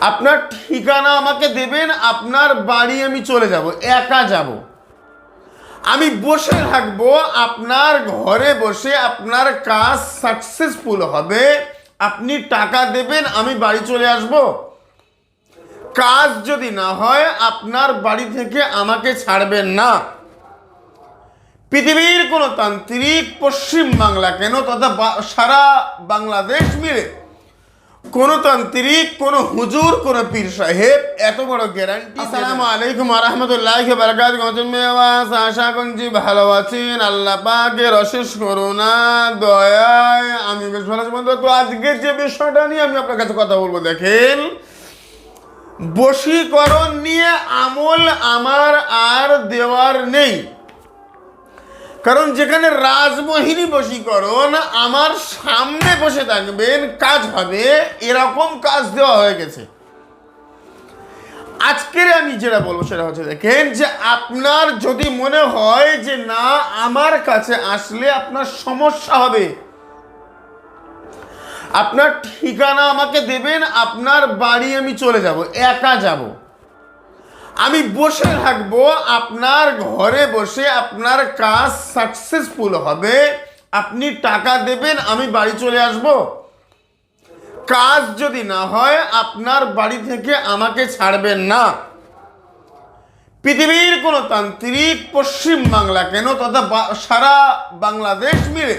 আপনার ঠিকানা আমাকে দেবেন, আপনার বাড়ি আমি চলে যাব, একা যাব। আমি বসে থাকব, আপনার ঘরে বসে আপনার কাজ সাকসেসফুল হবে, আপনি টাকা দেবেন, আমি বাড়ি চলে আসব। কাজ যদি না হয়, আপনার বাড়ি থেকে আমাকে ছাড়বেন না। পৃথিবীর কোনো তান্ত্রিক পশ্চিম বাংলা কেন তথা সারা বাংলাদেশ মিলে কোন তান্ত্রিক কোন হুজুর কোন পীর সাহেব এত বড় গ্যারান্টি আসসালামু আলাইকুম রহমতুল্লাহ বারাকাত গজমেওয়াজ আশা করছি ভালো আছেন। আল্লাহ পাকের অশেষ করুণা দয়ায়। আমি বেশ ভালো আছি বন্ধু। তো আজকে যে বিষয়টা নিয়ে আমি আপনার কাছে কথা বলব দেখেন বশীকরণ নিয়ে আমল আমার আর দেওয়ার নেই। কারণ যেখানে রাজমোহিনী বশীকরণ, আমার সামনে বসে থাকবেন, কাজ হবে, এরকম কাজ দেওয়া হয়ে গেছে। আজকের আমি যেটা বলব সেটা হচ্ছে, দেখেন যে আপনার যদি মনে হয় যে না, আমার কাছে আসলে আপনার সমস্যা হবে, আপনার ঠিকানা আমাকে দেবেন, আপনার বাড়ি আমি চলে যাব, একা যাব। আমি বসে থাকব, আপনার ঘরে বসে আপনার কাজ সাকসেসফুল হবে। আপনি টাকা দেবেন, আমি বাড়ি চলে আসব। কাজ যদি না হয়, আপনার বাড়ি থেকে আমাকে ছাড়বেন না। পৃথিবীর কোনো তান্ত্রিক পশ্চিম বাংলা কেন তথা সারা বাংলাদেশ মিলে?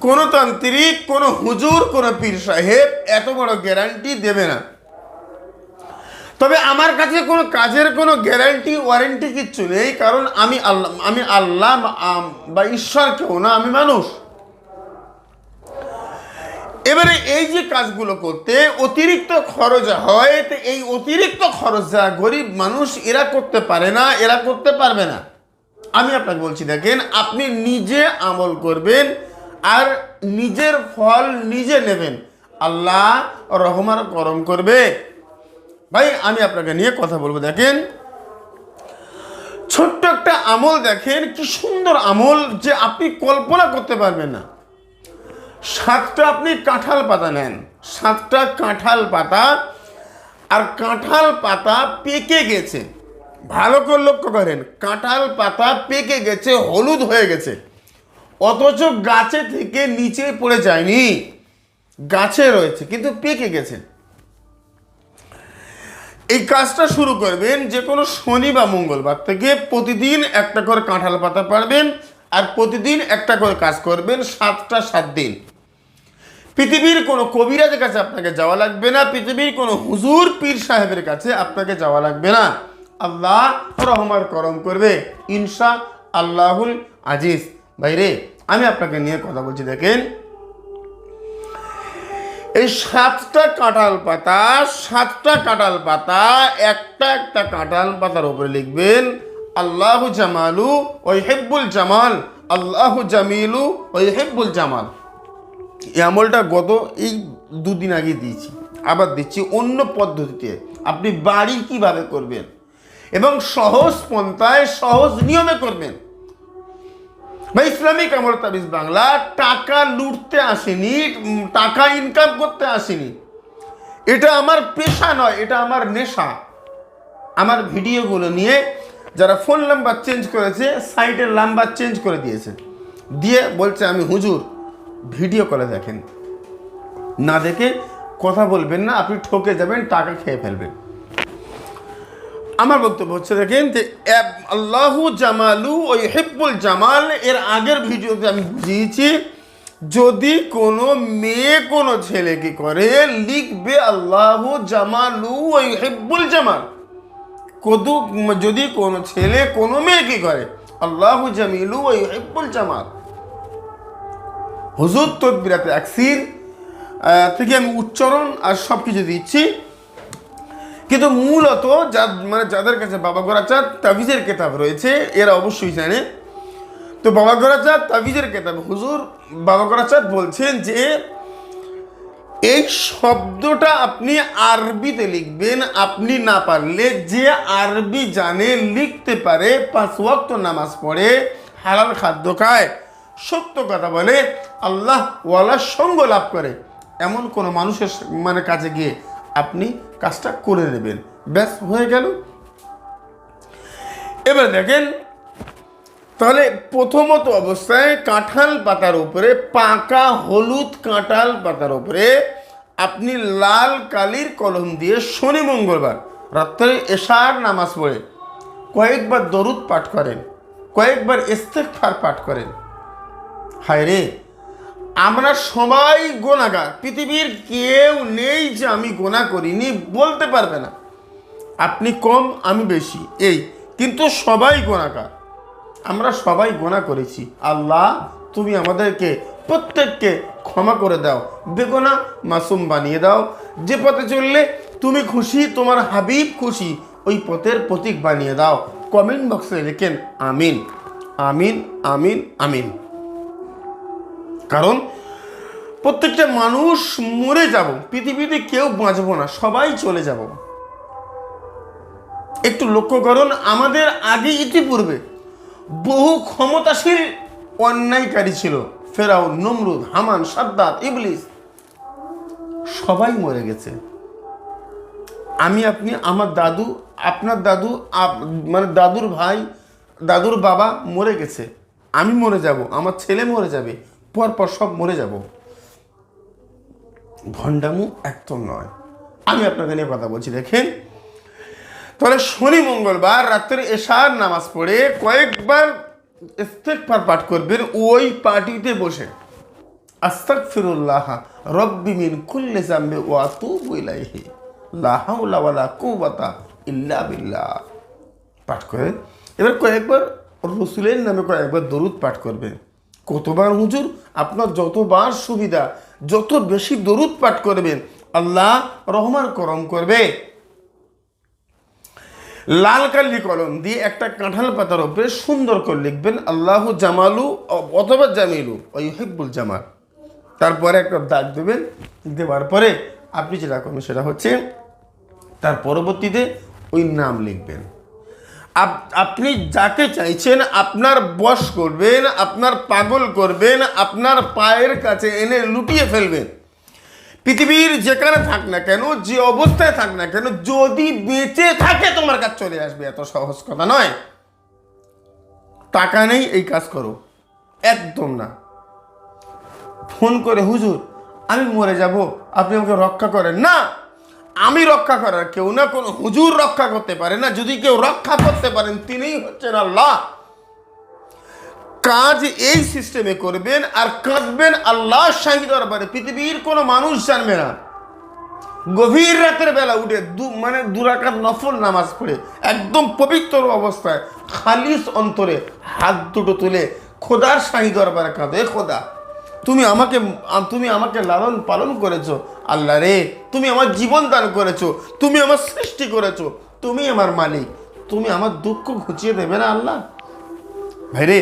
কোন তান্ত্রিক, কোন হুজুর, কোন পীর সাহেব এত বড় গ্যারান্টি দেবে না। তবে আমার কাছে কোনো কাজের কোনো গ্যারান্টি ওয়ারেন্টি কিচ্ছু নেই, কারণ আমি আল্লাহ আমি আল্লাহ বা ঈশ্বর কেউ না, আমি মানুষ। এবারে এই যে কাজগুলো করতে অতিরিক্ত খরচ হয়, তো এই অতিরিক্ত খরচ যা গরিব মানুষ, এরা করতে পারে না, এরা করতে পারবে না। আমি আপনাকে বলছি, দেখেন, আপনি নিজে আমল করবেন আর নিজের ফল নিজে নেবেন। আল্লাহ রহমান করম করবে। ভাই, আমি আপনাকে নিয়ে কথা বলব, দেখেন। ছোট্ট একটা আমল দেখেন, কি সুন্দর আমল যে আপনি কল্পনা করতে পারবেন না। সাতটা আপনি কাঁঠাল পাতা নেন, সাতটা কাঁঠাল পাতা, আর কাঁঠাল পাতা পেকে গেছে। ভালো করে লক্ষ্য করেন, কাঁঠাল পাতা পেকে গেছে, হলুদ হয়ে গেছে। অথচ গাছে থেকে নিচে পড়ে যায়নি। গাছে রয়েছে, কিন্তু পেকে গেছে। এই কাজটা শুরু করবেন যে কোনো শনি বা মঙ্গলবার থেকে প্রতিদিন একটা করে কাঁঠাল পাতা পারবেন আর প্রতিদিন একটা করে কাজ করবেন সাতটা সাত দিন। পৃথিবীর কোনো কবিরাজের কাছে আপনাকে যাওয়া লাগবে না, পৃথিবীর কোনো হুজুর, পীর সাহেবের কাছে আপনাকে যাওয়া লাগবে না। আল্লাহ রহমার করম করবে, ইনশা আল্লাহুল আজিজ। ভাইরে, আমি আপনাকে নিয়ে কথা বলছি, দেখেন। এই সাতটা কাঁঠাল পাতা, সাতটা কাঁঠাল পাতা, একটা একটা কাঁঠাল পাতার উপরে লিখবেন, আল্লাহ জামালু ওই হেব্বুল জামাল, আল্লাহ জামিলু ওই হেব্বুল জামাল। এই আমলটা গত এই দুদিন আগে দিয়েছি, আবার দিচ্ছি অন্য পদ্ধতিতে। আপনি বাড়ি কীভাবে করবেন? এবং সহজ পন্থায় সহজ নিয়মে করবেন। ভাই ইসলামিক আমল তাবিজ বাংলা, টাকা লুটতে আসেনি টাকা ইনকাম করতে আসেনি। এটা আমার পেশা নয়, এটা আমার নেশা। আমার ভিডিওগুলো নিয়ে যারা ফোন নাম্বার চেঞ্জ করেছে সাইটের নাম্বার চেঞ্জ করে দিয়েছে। দিয়ে বলছে আমি, হুজুর ভিডিও করে দেখেন। না দেখে কথা বলবেন না, আপনি ঠকে যাবেন, টাকা খেয়ে ফেলবেন। আমার বক্তব্য হচ্ছে দেখেন যে আল্লাহু জামালু ওই হেব্বুল জামাল এর আগের ভিডিওতে আমি বুঝিয়েছি যদি কোনো মেয়ে কোনো ছেলেকে করে লিখবে আল্লাহু জামালু ওই হেব্বুল জামাল। কদু যদি কোনো ছেলে কোনো মেয়েকে করে আল্লাহু জামিলু ওই হেব্বুল জামাল। হুজুর তদবিরাতে আহ, থেকে আমি উচ্চারণ আর সব কিছু দিচ্ছি। কিন্তু মূলত যা মানে যাদের কাছে বাবা গোরাচাঁদ, তাবিজের কেতাব রয়েছে, এরা অবশ্যই জানে। তো বাবা গোরাচাঁদ, তাবিজের কেতাব। হুজুর বাবা গোরাচাঁদ বলছেন যে, এই শব্দটা আপনি আরবিতে লিখবেন, আপনি না পারলে যে আরবি জানে লিখতে পারে, পাঁচ ওয়াক্ত নামাজ পড়ে, হালাল খাদ্য খায়, সত্য কথা বলে, আল্লাহ ওয়ালার সঙ্গ লাভ করে। এমন কোনো মানুষের মানে কাছে গিয়ে আপনি কাজটা করে নেবেন। ব্যাস, হয়ে গেল। এবার দেখেন, তাহলে প্রথমত অবস্থায় কাঁঠাল পাতার উপরে, পাকা হলুদ কাঁঠাল পাতার উপরে আপনি লাল কালির কলম দিয়ে শনি মঙ্গলবার, রাত্রে এশার নামাজ পড়ে, কয়েকবার দরুদ পাঠ করেন, কয়েকবার ইস্তেকফার পাঠ করেন। হায় রে আমরা সবাই গোনাগার। পৃথিবীর কেউ নেই যে আমি গোনা করিনি, বলতে পারবে না। আপনি কম, আমি বেশি, এই। কিন্তু সবাই গোনাকার আমরা সবাই গোনা করেছি। আল্লাহ, তুমি আমাদেরকে প্রত্যেককে ক্ষমা করে দাও। বেগোনা মাসুম বানিয়ে দাও। যে পথে চললে তুমি খুশি, তোমার হাবিব খুশি, ওই পথের প্রতীক বানিয়ে দাও। কমেন্ট বক্সে লেখেন, আমিন। আমিন আমিন আমিন। কারণ প্রত্যেকটা মানুষ মরে যাব, পৃথিবীতে কেউ বাঁচবো না, সবাই চলে যাব। একটু লক্ষ্য করুন, আমাদের আগে ইতিপূর্বে বহু ক্ষমতাশীল অন্যায়কারী ছিল ফেরাও নমরুদ, হামান, সাদ্দাত, ইবলিস, সবাই মরে গেছে। আমি, আপনি, আমার দাদু, আপনার দাদু মানে দাদুর ভাই, দাদুর বাবা মরে গেছে। আমি মরে যাব, আমার ছেলে মরে যাবে। পরপর সব মরে যাব। ভণ্ডামু একদম নয়। আমি আপনাকে নিয়ে কথা বলছি, দেখেন। তাহলে শনি মঙ্গলবার, রাত্রে এশার নামাজ পড়ে কয়েকবার ইস্তেকবার পাঠ করবেন, ওই পার্টিতে বসে। আস্তাক ফিরুল্লাহ রব্বি মিন কুল্লে জাম্বে ও আতুবু ইলাইহি। লা হাওলা ওয়ালা কুওয়াতা ইল্লা বিল্লাহ। পাঠ করে এবার কয়েকবার রসুলের নামে কয়েকবার দরুদ পাঠ করবেন। কতবার হুজুর? আপনার যতবার সুবিধা, যত বেশি দরুদ পাঠ করবেন, আল্লাহ রহমান করম করবে। লাল কালি কলম দিয়ে একটা কাঁঠাল পাতার উপরে সুন্দর করে লিখবেন, আল্লাহ জামালু, অথবা জামিলু ওই হেব্বুল জামাল। তারপরে একটা দাগ দেবেন, দেওয়ার পরে আপনি যেটা করবেন সেটা হচ্ছে, তার পরবর্তীতে ওই নাম লিখবেন। আপনি যাকে চাইছেন, আপনার বশ করবেন, আপনার পাগল করবেন, আপনার পায়ের কাছে এনে লুটিয়ে ফেলবেন। পৃথিবীর যেখানে থাক না কেন, যে অবস্থায় থাক না কেন, যদি বেঁচে থাকে, তোমার কাছে চলে আসবে। এত সহজ কথা নয়। টাকা নেই, এই কাজ করো। একদম না। ফোন করে, হুজুর, আমি মরে যাব। আপনি আমাকে রক্ষা করেন। না! আমি রক্ষা করার কেউ না, কোনো হুজুর রক্ষা করতে পারে না। যদি কেউ রক্ষা করতে পারেন, তিনিই হচ্ছেন আল্লাহ। কাজ এই সিস্টেমে করবেন আর কাঁদবেন আল্লাহ শাহী দরবারে। পৃথিবীর কোনো মানুষ জানবে না। গভীর রাতের বেলা উঠে দু মানে দুরাকাত নফল নামাজ পড়ে, একদম পবিত্র অবস্থায়, খালিস অন্তরে হাত দুটো তুলে খোদার শাহী দরবারে কাঁদে, খোদা। তুমি আমাকে তুমি আমাকে লালন পালন করেছ। আল্লাহ রে, তুমি আমার জীবন দান করেছ, তুমি আমার সৃষ্টি করেছ, তুমি আমার মালিক, তুমি আমার দুঃখ ঘুচিয়ে দেবে না আল্লাহ? ভাই রে,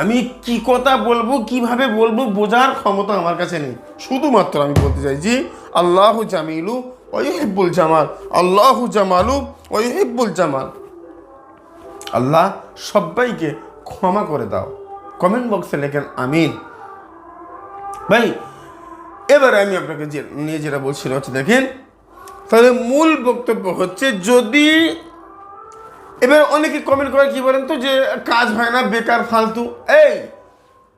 আমি কি কথা বলব, কীভাবে বলব, বোঝার ক্ষমতা আমার কাছে নেই। শুধুমাত্র আমি বলতে চাইছি, আল্লাহু জামিলু ওয়হিব্বুল জামাল, আল্লাহু জামালু ওয়হিব্বুল জামাল। আল্লাহ সবাইকে ক্ষমা করে দাও। কমেন্ট বক্সে লেখেন আমিন। ভাই, এবারে আমি আপনাকে যে নিয়ে যেটা বলছিলাম হচ্ছে দেখেন, তাহলে মূল বক্তব্য হচ্ছে যদি এবার অনেকে কমেন্ট করে কি বলেন তো যে কাজ হয় না, বেকার, ফালতু। এই,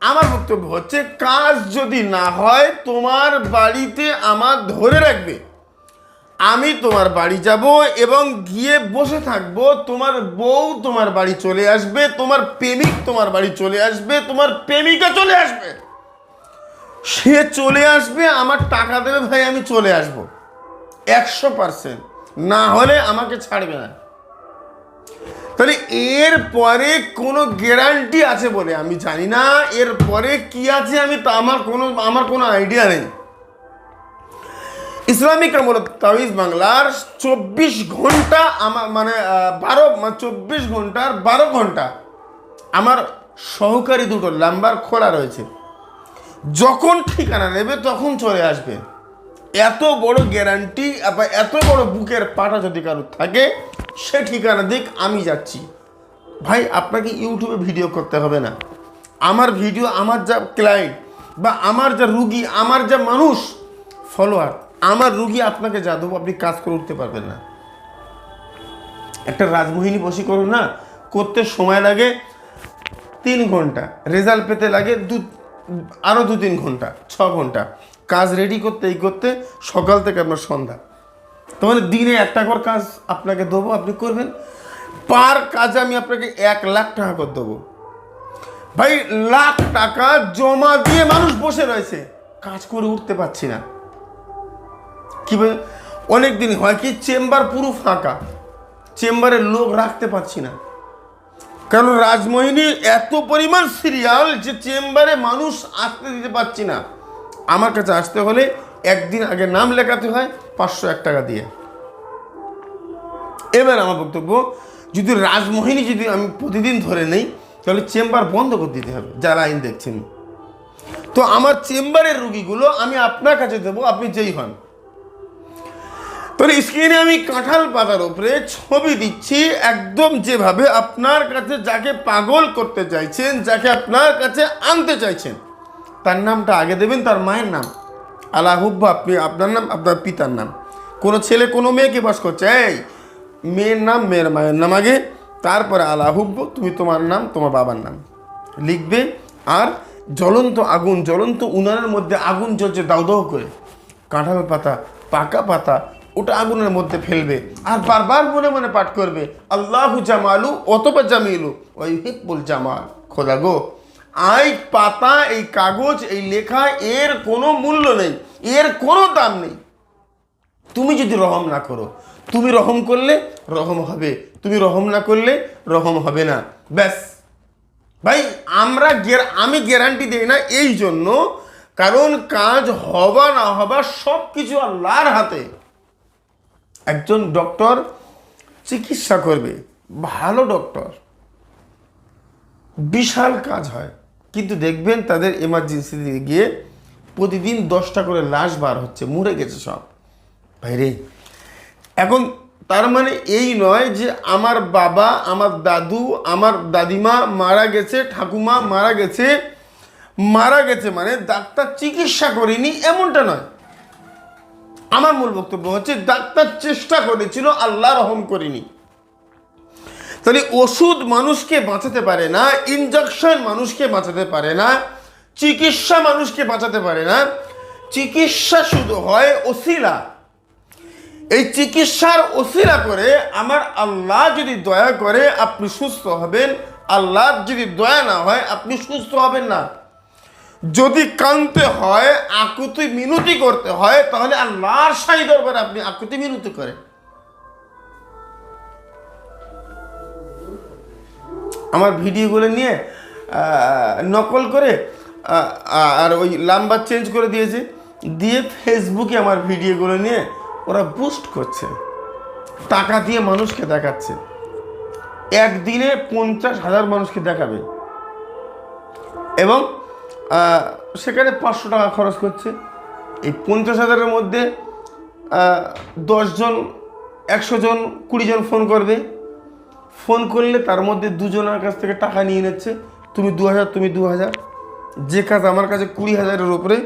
আমার বক্তব্য হচ্ছে কাজ যদি না হয়, তোমার বাড়িতে আমার ধরে রাখবে। আমি তোমার বাড়ি যাব এবং গিয়ে বসে থাকব, তোমার বউ তোমার বাড়ি চলে আসবে, তোমার প্রেমিক তোমার বাড়ি চলে আসবে, তোমার প্রেমিকা চলে আসবে। সে চলে আসবে, আমার টাকা দেবে ভাই, আমি চলে আসব। একশো পার্সেন্ট। না হলে আমাকে ছাড়বে না। তাহলে এর পরে কোনো গ্যারান্টি আছে বলে, আমি জানি না এর পরে কি আছে, আমি তা আমার কোনো আমার কোনো আইডিয়া নেই। ইসলামিক আমল তাবিজ বাংলার চব্বিশ ঘণ্টা আমার মানে বারো চব্বিশ ঘণ্টার বারো ঘণ্টা আমার সহকারী দুটো নাম্বার খোলা রয়েছে। যখন ঠিকানা নেবে তখন চলে আসবে। এত বড় গ্যারান্টি বা এত বড় বুকের পাটা যদি কারোর থাকে, সে ঠিকানা দিক, আমি যাচ্ছি। ভাই, আপনাকে ইউটিউবে ভিডিও করতে হবে না। আমার ভিডিও আমার যা ক্লায়েন্ট বা আমার যা রুগী, আমার যা মানুষ ফলোয়ার আমার রুগী আপনাকে যা দেবো আপনি কাজ করে উঠতে পারবেন না। একটা রাজমোহিনী বশীকরণ না, করতে সময় লাগে, তিন ঘণ্টা। রেজাল্ট পেতে লাগে দু আরও দু তিন ঘণ্টা, ছ ঘণ্টা। কাজ রেডি করতে, এই করতে সকাল থেকে আপনার সন্ধ্যা। তাহলে দিনে একটা করে কাজ আপনাকে দেবো, আপনি করবেন। পার কাজে আমি আপনাকে এক লাখ টাকা করে দেবো। ভাই, লাখ টাকা জমা দিয়ে মানুষ বসে রয়েছে। কাজ করে উঠতে পারছি না। কি অনেক দিন হয় কি, চেম্বার পুরো ফাঁকা। চেম্বারে লোক রাখতে পারছি না। কারণ রাজমোহিনী এত পরিমাণ সিরিয়াল যে চেম্বারে মানুষ আসতে দিতে পারছি না। আমার কাছে আসতে হলে একদিন আগে নাম লেখাতে হয় পাঁচশো এক টাকা দিয়ে। এবার আমার বক্তব্য, যদি রাজমোহিনী যদি আমি প্রতিদিন ধরে নেই, তাহলে চেম্বার বন্ধ করে দিতে হবে, যারা আইন দেখছেন। তো আমার চেম্বারের রুগীগুলো আমি আপনার কাছে দেবো, আপনি যেই হন। তাহলে স্ক্রিনে আমি কাঁঠাল পাতার উপরে ছবি দিচ্ছি একদম যেভাবে আপনার কাছে যাকে পাগল করতে চাইছেন, যাকে আপনার কাছে আনতে চাইছেন। তার নামটা আগে দেবেন, তার মায়ের নাম। আলাহুব্বা, আপনি আপনার নাম, আপনার পিতার নাম। কোনো ছেলে, কোনো মেয়েকে বাস করছে? এই, মেয়ের নাম, মেয়ের মায়ের নাম আগে, তারপরে আলাহুব্ব, তুমি তোমার নাম, তোমার বাবার নাম। লিখবে, আর জ্বলন্ত আগুন, জ্বলন্ত উনানের মধ্যে আগুন জ্বলছে দাউ দাউ করে। কাঁঠাল পাতা, পাকা পাতা ওটা আগুনের মধ্যে ফেলবে আর বারবার মনে মনে পাঠ করবে, আল্লাহু জামালু অতবা জামিলু। ওই হিব্বুল জামাল। খোদা গো আই পাতা, এই কাগজ, এই লেখা এর কোনো মূল্য নেই, এর কোনো দাম নেই। তুমি যদি রহম না করো, তুমি রহম করলে রহম হবে, তুমি রহম না করলে রহম হবে না। ব্যাস। ভাই, আমরা আমি গ্যারান্টি দিই না এই জন্য, কারণ কাজ হবা না হবা সব কিছু আল্লাহর হাতে। একজন ডক্টর চিকিৎসা করবে, ভালো ডক্টর। বিশাল কাজ হয়। কিন্তু দেখবেন তাদের এমার্জেন্সিতে গিয়ে প্রতিদিন দশটা করে লাশ বার হচ্ছে, মরে গেছে সব। ভাইরে, এখন তার মানে এই নয় যে আমার বাবা, আমার দাদু, আমার দাদিমা মারা গেছে, ঠাকুমা মারা গেছে। মারা গেছে মানে ডাক্তার চিকিৎসা করেনি, এমনটা নয়। আমার মূল বক্তব্য হচ্ছে, ডাক্তার চেষ্টা করেছিল, আল্লাহ রহম করিনি। তাহলে ওষুধ মানুষকে বাঁচাতে পারে না ইনজেকশন মানুষকে বাঁচাতে পারে না, চিকিৎসা মানুষকে বাঁচাতে পারে না। চিকিৎসা শুধু হয় ওসিলা। এই চিকিৎসার ওসিলা করে আমার আল্লাহ যদি দয়া করে, আপনি সুস্থ হবেন, আল্লাহ যদি দয়া না হয়, আপনি সুস্থ হবেন না। যদি কানতে হয়, আকুতি মিনতি করতে হয়, তাহলে আল্লাহর সাই দরবারে আপনি আকুতি মিনতি করেন। আমার ভিডিওগুলো নিয়ে নকল করে আর ওই লাম্বার চেঞ্জ করে দিয়েছে। দিয়ে ফেসবুকে আমার ভিডিওগুলো নিয়ে ওরা বুস্ট করছে। টাকা দিয়ে মানুষকে দেখাচ্ছে। একদিনে পঞ্চাশ হাজার মানুষকে দেখাবে। এবং সেখানে পাঁচশো টাকা খরচ করছে। এই পঞ্চাশ হাজারের মধ্যে দশজন, একশো জন, কুড়ি জন ফোন করবে। ফোন করলে তার মধ্যে দুজনের কাছ থেকে টাকা নিয়ে নিচ্ছে। তুমি দু হাজার, তুমি দু হাজার। যে কাজ আমার কাছে কুড়ি হাজারের ওপরে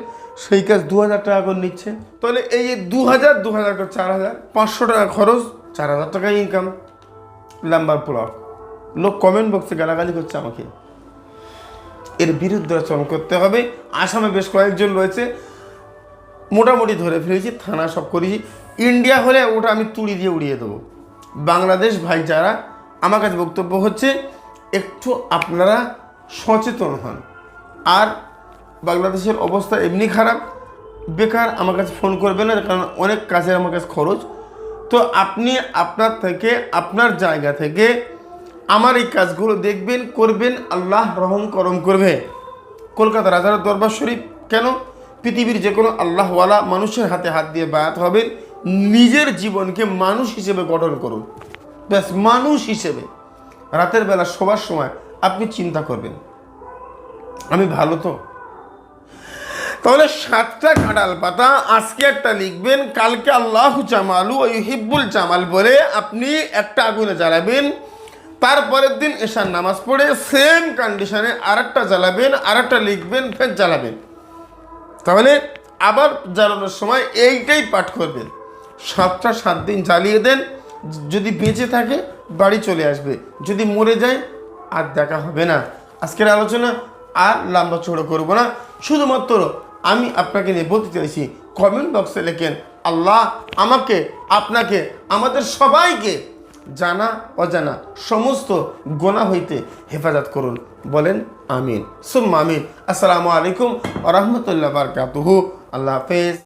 সেই কাজ দু হাজার টাকা করে নিচ্ছে। তাহলে এই যে দু হাজার দু হাজার করে চার হাজার, পাঁচশো টাকা খরচ, চার হাজার টাকা ইনকাম নাম্বার ব্লক লোক কমেন্ট বক্সে গালাগালি করছে আমাকে। এর বিরুদ্ধে আচরণ করতে হবে। আসামে বেশ কয়েকজন রয়েছে। মোটামুটি ধরে ফেলেছি, থানা সব করেছি। ইন্ডিয়া হলে ওটা আমি তুড়ি দিয়ে উড়িয়ে দেবো। বাংলাদেশ ভাই যারা, আমার কাছে বক্তব্য হচ্ছে, একটু আপনারা সচেতন হন। আর বাংলাদেশের অবস্থা এমনি খারাপ, বেকার আমার কাছে ফোন করবে না, কারণ অনেক কাজের আমার কাছে খরচ। তো আপনি আপনার থেকে, আপনার জায়গা থেকে আমার এই কাজগুলো দেখবেন, করবেন, আল্লাহ রহম করম করবে। কলকাতা রাজার দরবার শরীফ, কেন? পৃথিবীর যে কোনো আল্লাহওয়ালা মানুষের হাতে হাত দিয়ে বায়াত হবেন, নিজের জীবনকে মানুষ হিসেবে গঠন করুন। ব্যাস, মানুষ হিসেবে। রাতের বেলা শোবার সময় আপনি চিন্তা করবেন, আমি ভালো তো? তাহলে সাতটা কাঁঠাল পাতা আজকে একটা লিখবেন, কালকে আল্লাহ জামালু হিব্বুল জামাল বলে আপনি একটা আগুনে জ্বালাবেন তারপরের দিন এশার নামাজ পড়ে সেম কন্ডিশনে আরেকটা জ্বালাবেন, আরেকটা লিখবেন, ফের জ্বালাবেন। তাহলে আবার জ্বালানোর সময় এইটাই পাঠ করবেন। সাতটা সাত দিন জ্বালিয়ে দেন, যদি বেঁচে থাকে বাড়ি চলে আসবে, যদি মরে যায় আর দেখা হবে না। আজকের আলোচনা আর লম্বা চড়ো করব না। শুধুমাত্র আমি আপনাকে নিয়ে বলতে চাইছি কমেন্ট বক্সে লেখেন, আল্লাহ আমাকে, আপনাকে, আমাদের সবাইকে জানা, অজানা, সমস্ত গোনা হইতে হেফাজত করুন। বলেন, আমিন। সুম্মা আমিন। আসসালামু আলাইকুম আ রহমতুল্লাহ আল্লাহ হাফেজ।